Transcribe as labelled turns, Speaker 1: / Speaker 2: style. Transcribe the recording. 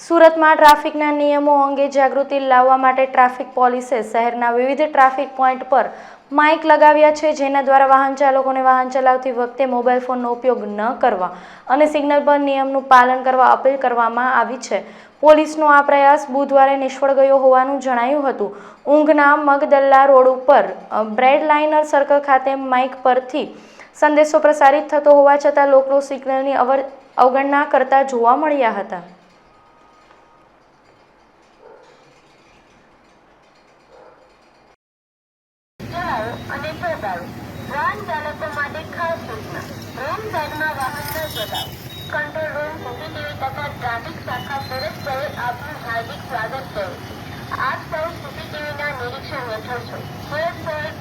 Speaker 1: સુરતમાં ટ્રાફિકના નિયમો અંગે જાગૃતિ લાવવા માટે ટ્રાફિક પોલીસે શહેરના વિવિધ ટ્રાફિક પોઈન્ટ પર માઇક લગાવ્યા છે, જેના દ્વારા વાહન ચાલકોને વાહન ચલાવતી વખતે મોબાઈલ ફોનનો ઉપયોગ ન કરવા અને સિગ્નલ પર નિયમનું પાલન કરવા અપીલ કરવામાં આવી છે. પોલીસનો આ પ્રયાસ બુધવારે નિષ્ફળ ગયો હોવાનું જણાયું હતું. ઊંઘના મગદલ્લા રોડ ઉપર બ્રેડ લાઇનર સર્કલ ખાતે માઇક પરથી સંદેશો પ્રસારિત થતો હોવા છતાં લોકો સિગ્નલની અવર, અવગણના કરતા જોવા મળ્યા હતા.
Speaker 2: અને ચલાવો વાહન ચાલકો માટે ખાસ સૂચના રોંગ સાઈડમાં વાહન ન ચલાવો. કંટ્રોલ રૂમ સીસીટીવી તથા ટ્રાફિક શાખા સુરત શહેર આપનું હાર્દિક સ્વાગત છે. આપ સૌ સીસીટીવીના નિરીક્ષણ હેઠળ છો. સુરત શહેર